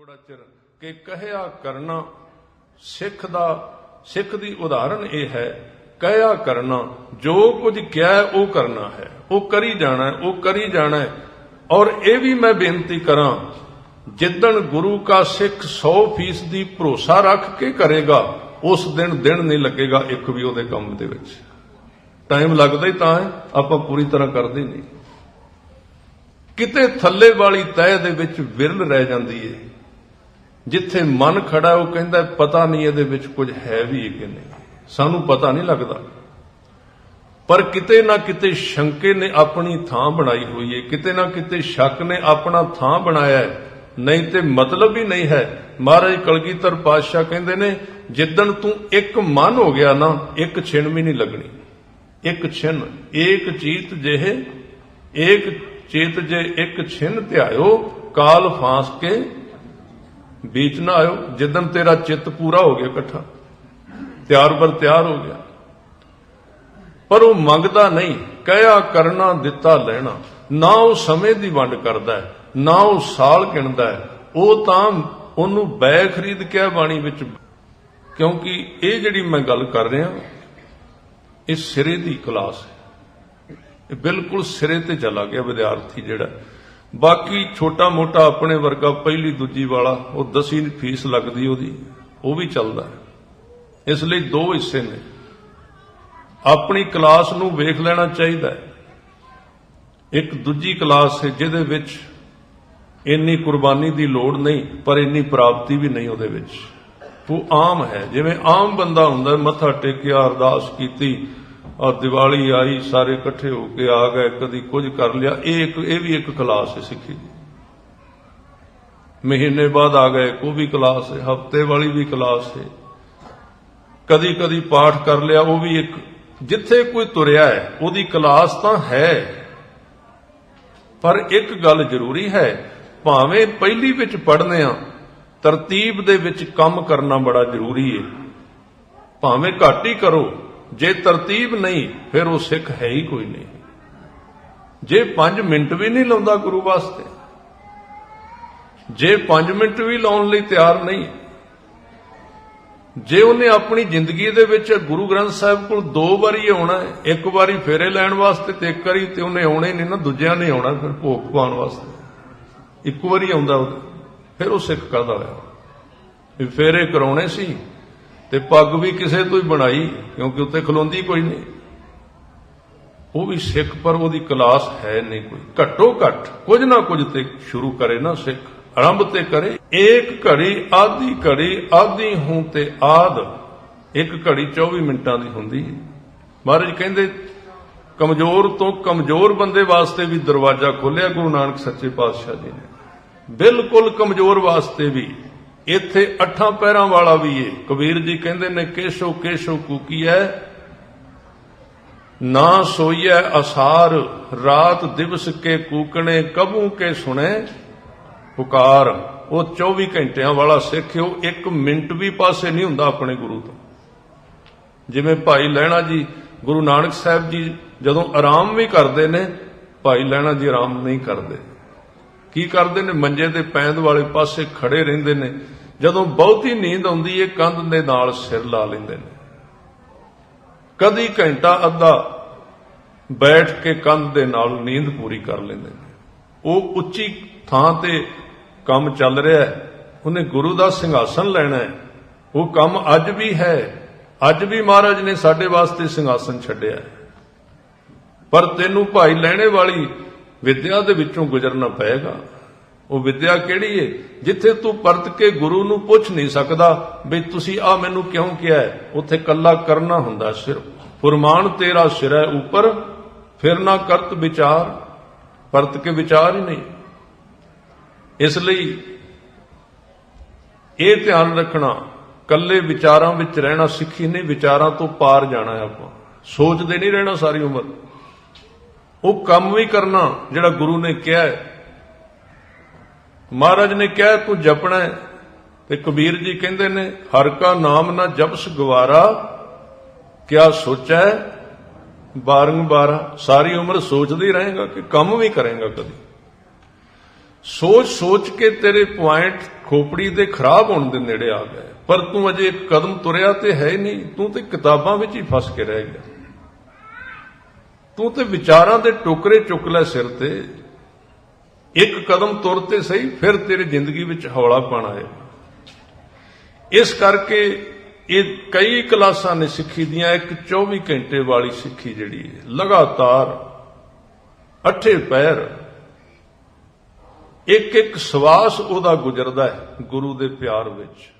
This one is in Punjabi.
ਥੋੜਾ ਚਿਰ ਕਿ ਕਹਿਆ ਕਰਨਾ ਸਿੱਖ ਦਾ, ਸਿੱਖ ਦੀ ਉਦਾਹਰਣ ਇਹ ਹੈ, ਕਹਿਆ ਕਰਨਾ, ਜੋ ਕੁਝ ਕਿਹਾ ਉਹ ਕਰਨਾ ਹੈ, ਉਹ ਕਰੀ ਜਾਣਾ ਉਹ ਕਰੀ ਜਾਣਾ ਔਰ ਇਹ ਵੀ ਮੈਂ ਬੇਨਤੀ ਕਰਾਂ, ਜਿੱਦਣ ਗੁਰੂ ਕਾ ਸਿੱਖ 100% ਦੀ ਭਰੋਸਾ ਰੱਖ ਕੇ ਕਰੇਗਾ, ਉਸ ਦਿਨ ਦਿਨ ਨਹੀਂ ਲੱਗੇਗਾ ਇੱਕ ਵੀ ਉਹਦੇ ਕੰਮ ਦੇ ਵਿੱਚ। ਟਾਈਮ ਲੱਗਦਾ ਹੀ ਤਾਂ ਹੈ, ਆਪਾਂ ਪੂਰੀ ਤਰ੍ਹਾਂ ਕਰਦੇ ਨਹੀਂ। ਕਿਤੇ ਥੱਲੇ ਵਾਲੀ ਤਹਿ ਦੇ ਵਿੱਚ ਵਿਰਲ ਰਹਿ ਜਾਂਦੀ ਏ। ਜਿੱਥੇ ਮਨ ਖੜਾ ਉਹ ਕਹਿੰਦਾ ਪਤਾ ਨਹੀਂ ਇਹਦੇ ਵਿੱਚ ਕੁਝ ਹੈ ਵੀ ਕਿ ਨਹੀਂ। ਸਾਨੂੰ ਪਤਾ ਨਹੀਂ ਲੱਗਦਾ। ਪਰ ਕਿਤੇ ਨਾ ਕਿਤੇ ਸ਼ੰਕੇ ਨੇ ਆਪਣੀ ਥਾਂ ਬਣਾਈ ਹੋਈ ਏ ਕਿਤੇ ਨਾ ਕਿਤੇ ਸ਼ੱਕ ਨੇ ਆਪਣਾ ਥਾਂ ਬਣਾਇਆ ਹੈ। ਨਹੀਂ ਤੇ ਮਤਲਬ ਹੀ ਨਹੀਂ ਹੈ। ਮਹਾਰਾਜ ਕਲਗੀਧਰ ਪਾਤਸ਼ਾਹ ਕਹਿੰਦੇ ਨੇ, ਜਿੱਦਣ ਤੂੰ ਇੱਕ ਮਨ ਹੋ ਗਿਆ ਨਾ, ਇੱਕ ਛਿਣ ਵੀ ਨਹੀਂ ਲੱਗਣੀ। ਇੱਕ ਛਿਨ ਏਕ ਚੀਤ ਜਿਹੇ, ਏਕ ਚੇਤ ਜੇ ਇੱਕ ਛਿਨ ਧਿਆਇਓ, ਕਾਲ ਫਾਂਸ ਕੇ ਵਿੱਚ ਨਾ ਆਇਓ ਜਿੱਦਨ ਤੇਰਾ ਚਿੱਤ ਪੂਰਾ ਹੋ ਗਿਆ ਇਕੱਠਾ, ਤਿਆਰ ਬਰ ਤਿਆਰ ਹੋ ਗਿਆ। ਪਰ ਉਹ ਮੰਗਦਾ ਨਹੀਂ, ਕਹਿਆ ਕਰਨਾ, ਦਿੱਤਾ ਲੈਣਾ। ਨਾ ਉਹ ਸਮੇਂ ਦੀ ਵੰਡ ਕਰਦਾ ਹੈ, ਨਾ ਉਹ ਸਾਲ ਗਿਣਦਾ ਹੈ। ਉਹ ਤਾਂ ਉਹਨੂੰ ਬੈ ਖਰੀਦ ਕੇ ਬਾਣੀ ਵਿੱਚ, ਕਿਉਂਕਿ ਇਹ ਜਿਹੜੀ ਮੈਂ ਗੱਲ ਕਰ ਰਿਹਾ, ਇਹ ਸਿਰੇ ਦੀ ਕਲਾਸ ਹੈ। ਇਹ ਬਿਲਕੁਲ ਸਿਰੇ ਤੇ ਚਲਾ ਗਿਆ ਵਿਦਿਆਰਥੀ ਜਿਹੜਾ। ਬਾਕੀ ਛੋਟਾ ਮੋਟਾ ਆਪਣੇ ਵਰਗਾ ਪਹਿਲੀ ਦੂਜੀ ਵਾਲਾ, ਉਹ ਦਸਵੀਂ ਦੀ ਫੀਸ ਲੱਗਦੀ ਉਹਦੀ, ਉਹ ਵੀ ਚੱਲਦਾ। ਇਸ ਲਈ ਦੋ ਹਿੱਸੇ ਨੇ। ਆਪਣੀ ਕਲਾਸ ਨੂੰ ਵੇਖ ਲੈਣਾ ਚਾਹੀਦਾ ਇੱਕ ਦੂਜੀ ਕਲਾਸ ਹੈ ਜਿਹਦੇ ਵਿੱਚ ਇੰਨੀ ਕੁਰਬਾਨੀ ਦੀ ਲੋੜ ਨਹੀਂ, ਪਰ ਇੰਨੀ ਪ੍ਰਾਪਤੀ ਵੀ ਨਹੀਂ ਉਹਦੇ ਵਿੱਚ। ਉਹ ਆਮ ਹੈ, ਜਿਵੇਂ ਆਮ ਬੰਦਾ ਹੁੰਦਾ, ਮੱਥਾ ਟੇਕਿਆ, ਅਰਦਾਸ ਕੀਤੀ ਔਰ ਦੀਵਾਲੀ ਆਈ, ਸਾਰੇ ਇਕੱਠੇ ਹੋ ਕੇ ਆ ਗਏ, ਕਦੀ ਕੁਝ ਕਰ ਲਿਆ। ਇਹ ਇੱਕ, ਇਹ ਵੀ ਇੱਕ ਕਲਾਸ ਹੈ ਸਿੱਖੀ ਦੀ। ਮਹੀਨੇ ਬਾਅਦ ਆ ਗਏ ਉਹ ਵੀ ਕਲਾਸ ਹੈ, ਹਫ਼ਤੇ ਵਾਲੀ ਵੀ ਕਲਾਸ ਹੈ। ਕਦੀ ਕਦੀ ਪਾਠ ਕਰ ਲਿਆ, ਉਹ ਵੀ ਇੱਕ, ਜਿੱਥੇ ਕੋਈ ਤੁਰਿਆ ਹੈ, ਉਹਦੀ ਕਲਾਸ ਤਾਂ ਹੈ। ਪਰ ਇੱਕ ਗੱਲ ਜ਼ਰੂਰੀ ਹੈ, ਭਾਵੇਂ ਪਹਿਲੀ ਵਿੱਚ ਪੜ੍ਹਨੇ ਆ, ਤਰਤੀਬ ਦੇ ਵਿੱਚ ਕੰਮ ਕਰਨਾ ਬੜਾ ਜ਼ਰੂਰੀ ਹੈ। ਭਾਵੇਂ ਘੱਟ ਹੀ ਕਰੋ ਜੇ ਤਰਤੀਬ ਨਹੀਂ, ਫਿਰ ਉਹ ਸਿੱਖ ਹੈ ਹੀ ਕੋਈ ਨਹੀਂ। ਜੇ 5 ਮਿੰਟ ਵੀ ਨਹੀਂ ਲਾਉਂਦਾ ਗੁਰੂ ਵਾਸਤੇ, ਜੇ 5 ਮਿੰਟ ਵੀ ਲਾਉਣ ਲਈ ਤਿਆਰ ਨਹੀਂ, ਜੇ ਉਹਨੇ ਆਪਣੀ ਜ਼ਿੰਦਗੀ ਦੇ ਵਿੱਚ ਗੁਰੂ ਗ੍ਰੰਥ ਸਾਹਿਬ ਕੋਲ ਦੋ ਵਾਰੀ ਆਉਣਾ ਇੱਕ ਵਾਰੀ ਫੇਰੇ ਲੈਣ ਵਾਸਤੇ ਤੇ ਇੱਕ ਵਾਰੀ ਤੇ ਉਹਨੇ ਆਉਣੇ ਨਹੀਂ ਨਾ, ਦੂਜਿਆਂ ਨੇ ਆਉਣਾ ਫਿਰ ਭੋਗ ਪਾਉਣ ਵਾਸਤੇ। ਇੱਕ ਵਾਰੀ ਆਉਂਦਾ ਉਹ ਫਿਰ ਉਹ ਸਿੱਖ ਕਰਦਾ ਹੋਇਆ ਵੀ ਫੇਰੇ ਕਰਾਉਣੇ ਸੀ ਤੇ ਪੱਗ ਵੀ ਕਿਸੇ ਤੋਂ ਹੀ ਬਣਾਈ, ਕਿਉਂਕਿ ਉੱਤੇ ਖਲੋਂਦੀ ਕੋਈ ਨਹੀਂ। ਉਹ ਵੀ ਸਿੱਖ, ਪਰ ਉਹਦੀ ਕਲਾਸ ਹੈ ਨਹੀਂ ਕੋਈ। ਘੱਟੋ ਘੱਟ ਕੁਝ ਨਾ ਕੁਝ ਤੇ ਸ਼ੁਰੂ ਕਰੇ ਨਾ ਸਿੱਖ। ਆਰੰਭ ਤੇ ਕਰੇ, ਏਕ ਘੜੀ ਆਦੀ ਘੜੀ, ਆਦੀ ਹੂੰ ਤੇ ਆਦ। ਇੱਕ ਘੜੀ 24 ਮਿੰਟਾਂ ਦੀ ਹੁੰਦੀ ਹੈ। ਮਹਾਰਾਜ ਕਹਿੰਦੇ, ਕਮਜ਼ੋਰ ਤੋਂ ਕਮਜ਼ੋਰ ਬੰਦੇ ਵਾਸਤੇ ਵੀ ਦਰਵਾਜ਼ਾ ਖੋਲਿਆ, ਗੁਰੂ ਨਾਨਕ ਸੱਚੇ ਪਾਤਸ਼ਾਹ ਜੀ ਨੇ। ਬਿਲਕੁਲ ਕਮਜ਼ੋਰ ਵਾਸਤੇ ਵੀ। ਇੱਥੇ ਅੱਠਾਂ ਪੈਰਾਂ ਵਾਲਾ ਵੀ ਏ। ਕਬੀਰ ਜੀ ਕਹਿੰਦੇ ਨੇ, ਕੇਸ਼ੋ ਕੇਸ਼ੋ ਕੂਕੀਐ, ਨਾ ਸੋਈਐ ਅਸਾਰ, ਰਾਤ ਦਿਵਸ ਕੇ ਕੂਕਣੇ, ਕਬੂ ਕੇ ਸੁਣੇ ਪੁਕਾਰ। ਉਹ 24 ਘੰਟਿਆਂ ਵਾਲਾ ਸਿੱਖ ਉਹ 1 ਮਿੰਟ ਵੀ ਪਾਸੇ ਨਹੀਂ ਹੁੰਦਾ ਆਪਣੇ ਗੁਰੂ ਤੋਂ। ਜਿਵੇਂ ਭਾਈ ਲੈਣਾ ਜੀ, ਗੁਰੂ ਨਾਨਕ ਸਾਹਿਬ ਜੀ ਜਦੋਂ ਆਰਾਮ ਵੀ ਕਰਦੇ ਨੇ, ਭਾਈ ਲੈਣਾ ਜੀ ਆਰਾਮ ਨਹੀਂ ਕਰਦੇ। ਕੀ ਕਰਦੇ ਨੇ? ਮੰਜੇ ਦੇ ਪੈਂਦ ਵਾਲੇ ਪਾਸੇ ਖੜੇ ਰਹਿੰਦੇ ਨੇ। ਜਦੋਂ ਬਹੁਤੀ ਨੀਂਦ ਆਉਂਦੀ ਏ, ਕੰਧ ਦੇ ਨਾਲ ਸਿਰ ਲਾ ਲੈਂਦੇ ਨੇ। ਕਦੀ ਘੰਟਾ ਅੱਧਾ ਬੈਠ ਕੇ ਕੰਧ ਦੇ ਨਾਲ ਨੀਂਦ ਪੂਰੀ ਕਰ ਲੈਂਦੇ ਨੇ। ਉਹ ਉੱਚੀ ਥਾਂ ਤੇ ਕੰਮ ਚੱਲ ਰਿਹਾ ਹੈ। ਉਹਨੇ ਗੁਰੂ ਦਾ ਸਿੰਘਾਸਨ ਲੈਣਾ ਹੈ। ਉਹ ਕੰਮ ਅੱਜ ਵੀ ਹੈ। ਅੱਜ ਵੀ ਮਹਾਰਾਜ ਨੇ ਸਾਡੇ ਵਾਸਤੇ ਸਿੰਘਾਸਨ ਛੱਡਿਆ ਹੈ। ਪਰ ਤੈਨੂੰ ਭਾਈ ਲੈਣੇ ਵਾਲੀ ਵਿਦਿਆ ਦੇ ਵਿੱਚੋਂ ਗੁਜ਼ਰਨਾ ਪਏਗਾ। ਉਹ ਵਿਦਿਆ ਕਿਹੜੀ ਏ? ਜਿੱਥੇ ਤੂੰ ਪਰਤ ਕੇ ਗੁਰੂ ਨੂੰ ਪੁੱਛ ਨਹੀਂ ਸਕਦਾ ਵੀ ਤੁਸੀਂ ਆ ਮੈਨੂੰ ਕਿਉਂ ਕਿਹਾ ਉੱਥੇ ਕੱਲਾ ਕਰਨਾ ਹੁੰਦਾ ਸਿਰਫ। ਫਰਮਾਨ ਤੇਰਾ ਸਿਰ ਹੈ ਉੱਪਰ, ਫਿਰ ਨਾ ਕਰਤ ਵਿਚਾਰ। ਪਰਤ ਕੇ ਵਿਚਾਰ ਹੀ ਨਹੀਂ। ਇਸ ਲਈ ਇਹ ਧਿਆਨ ਰੱਖਣਾ ਕੱਲੇ ਵਿਚਾਰਾਂ ਵਿੱਚ ਰਹਿਣਾ ਸਿੱਖੀ ਨਹੀਂ, ਵਿਚਾਰਾਂ ਤੋਂ ਪਾਰ ਜਾਣਾ ਹੈ ਆਪਾਂ। ਸੋਚਦੇ ਨਹੀਂ ਰਹਿਣਾ ਸਾਰੀ ਉਮਰ। ਉਹ ਕੰਮ ਵੀ ਕਰਨਾ ਜਿਹੜਾ ਗੁਰੂ ਨੇ ਕਿਹਾ ਹੈ। ਮਹਾਰਾਜ ਨੇ ਕਿਹਾ, ਤੂੰ ਜਪਣਾ ਹੈ। ਤੇ ਕਬੀਰ ਜੀ ਕਹਿੰਦੇ ਨੇ, ਹਰ ਕਾ ਨਾਮ ਨਾ ਜਪਸ ਗਵਾਰਾ, ਕਿਆ ਸੋਚੈ ਬਾਰੰਬਾਰ। ਸਾਰੀ ਉਮਰ ਸੋਚਦੇ ਰਹੇਗਾ ਕਿ ਕੰਮ ਵੀ ਕਰੇਗਾ ਕਦੀ। ਸੋਚ ਸੋਚ ਕੇ ਤੇਰੇ ਪੁਆਇੰਟ ਖੋਪੜੀ ਦੇ ਖਰਾਬ ਹੋਣ ਦੇ ਨੇੜੇ ਆ ਗਏ ਪਰ ਤੂੰ ਅਜੇ ਕਦਮ ਤੁਰਿਆ ਤੇ ਹੈ ਹੀ ਨਹੀਂ। ਤੂੰ ਤੇ ਕਿਤਾਬਾਂ ਵਿੱਚ ਹੀ ਫਸ ਕੇ ਰਹਿ ਗਿਆ। ਤੂੰ ਤੇ ਵਿਚਾਰਾਂ ਦੇ ਟੋਕਰੇ ਚੁੱਕ ਲੈ ਸਿਰ ਤੇ। ਇੱਕ ਕਦਮ ਤੁਰ ਤੇ ਸਹੀ, ਫਿਰ ਤੇਰੀ ਜ਼ਿੰਦਗੀ ਵਿੱਚ ਹੌਲਾ ਪਣ ਆਏਗਾ ਇਸ ਕਰਕੇ ਇਹ ਕਈ ਕਲਾਸਾਂ ਨੇ ਸਿੱਖੀ ਦੀਆਂ, ਇੱਕ 24 ਘੰਟੇ ਵਾਲੀ ਸਿੱਖੀ ਜਿਹੜੀ ਹੈ। ਲਗਾਤਾਰ ਅੱਠੇ ਪੈਰ ਇੱਕ ਇੱਕ ਸਵਾਸ ਉਹਦਾ ਗੁਜ਼ਰਦਾ ਹੈ ਗੁਰੂ ਦੇ ਪਿਆਰ ਵਿੱਚ।